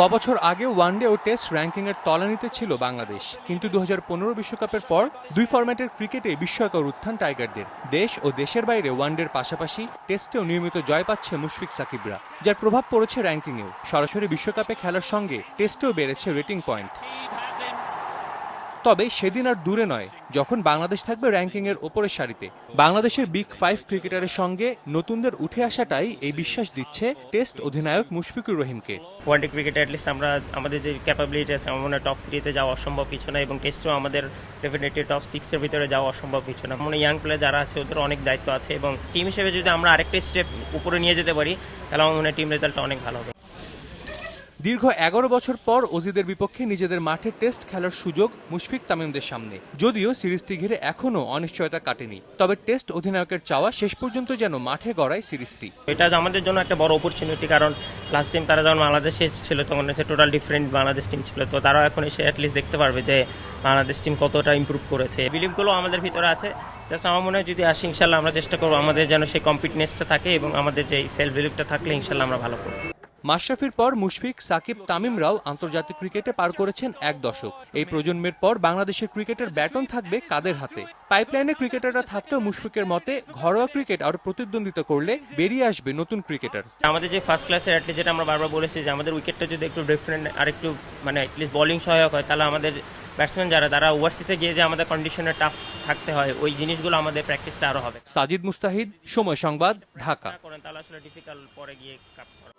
কবছর আগে ওয়ানডে ও টেস্ট র্যাঙ্কিংয়ের তলানিতে ছিল বাংলাদেশ। কিন্তু দু বিশ্বকাপের পর দুই ফরম্যাটের ক্রিকেটে বিস্ময়কর উত্থান টাইগারদের। দেশ ও দেশের বাইরে ওয়ানডের পাশাপাশি টেস্টেও নিয়মিত জয় পাচ্ছে মুশফিক সাকিবরা, যার প্রভাব পড়েছে র্যাঙ্কিংয়েও। সরাসরি বিশ্বকাপে খেলার সঙ্গে টেস্টেও বেড়েছে রেটিং পয়েন্ট। তবে সেদিন আর দূরে নয়, যখন বাংলাদেশ থাকবে র্যাঙ্কিংয়ের ওপরের সারিতে। বাংলাদেশের বিগ ফাইভ ক্রিকেটারের সঙ্গে নতুনদের উঠে আসাটাই এই বিশ্বাস দিচ্ছে টেস্ট অধিনায়ক মুশফিকুর রহিমকে। ওয়ানডে ক্রিকেটে অ্যাটলিস্ট আমরা, আমাদের যে ক্যাপাবিলিটি আছে, আমার মনে টপ থ্রিতে যাওয়া অসম্ভব কিছু না, এবং টেস্টেও আমাদের ডেফিনেটলি টপ সিক্সের ভিতরে যাওয়া অসম্ভব কিছু না। মানে ইয়াং প্লেয়ার যারা আছে, ওদের অনেক দায়িত্ব আছে, এবং টিম হিসেবে যদি আমরা আরেকটা স্টেপ উপরে নিয়ে যেতে পারি, তাহলে আমার মনে টিম রেজাল্টটা অনেক ভালো হবে। দীর্ঘ এগারো বছর পর অজিদের বিপক্ষে নিজেদের মাঠে টেস্ট খেলার সুযোগ মুশফিক তামিমদের সামনে। যদিও সিরিজটি ঘিরে এখনও অনিশ্চয়তা কাটেনি, তবে টেস্ট অধিনায়কের চাওয়া শেষ পর্যন্ত যেন মাঠে গড়ায় সিরিজটি। এটা আমাদের জন্য একটা বড় অপরচুনিটি কারণ লাস্ট টাইম তারা যখন বাংলাদেশে ছিল তখন হচ্ছে টোটাল ডিফারেন্ট বাংলাদেশ টিম ছিল। তো তারা এখন এসে অ্যাটলিস্ট দেখতে পারবে যে বাংলাদেশ টিম কতটা ইমপ্রুভ করেছে। বিলিভগুলো আমাদের ভিতরে আছে। জাস্ট আমার মনে হয় যদি আসি, ইনশাল্লাহ আমরা চেষ্টা করব আমাদের যেন সেই কম্পিটনেসটা থাকে এবং আমাদের যে সেলফ বিলিভটা থাকলে ইনশাল্লাহ আমরা ভালো করব। মাশরাফির পর মুশফিক সাকিব তামিমরাও আন্তর্জাতিক ক্রিকেটে পার করেছেন এক দশক। এই প্রজন্মের পর বাংলাদেশের ক্রিকেটের ব্যাটন থাকবে কাদের হাতে? পাইপলাইনে ক্রিকেটাররা থাকলেও মুশফিকের মতে ঘরোয়া ক্রিকেট আরও প্রতিদ্বন্দ্বিতা করলে বেরিয়ে আসবে নতুন ক্রিকেটার। আমাদের যে ফার্স্ট ক্লাসের অ্যাটলিস্ট যেটা আমরা বারবার বলেছি যে আমাদের উইকেটটা যদি একটু ডিফারেন্ট আর একটু মানে অ্যাটলিস্ট বোলিং সহায়ক হয় তাহলে আমাদের ব্যাটসম্যান যারা তারা ওভারসিসে গিয়ে যে আমাদের কন্ডিশনে টাফ থাকতে হয় ওই জিনিসগুলো আমাদের প্র্যাকটিসটা আরও হবে। সাজিদ মুস্তাহিদ সময় সংবাদ ঢাকা। করেন তাহলে আসলে ডিফিকাল্ট পরে গিয়ে কাপ করা।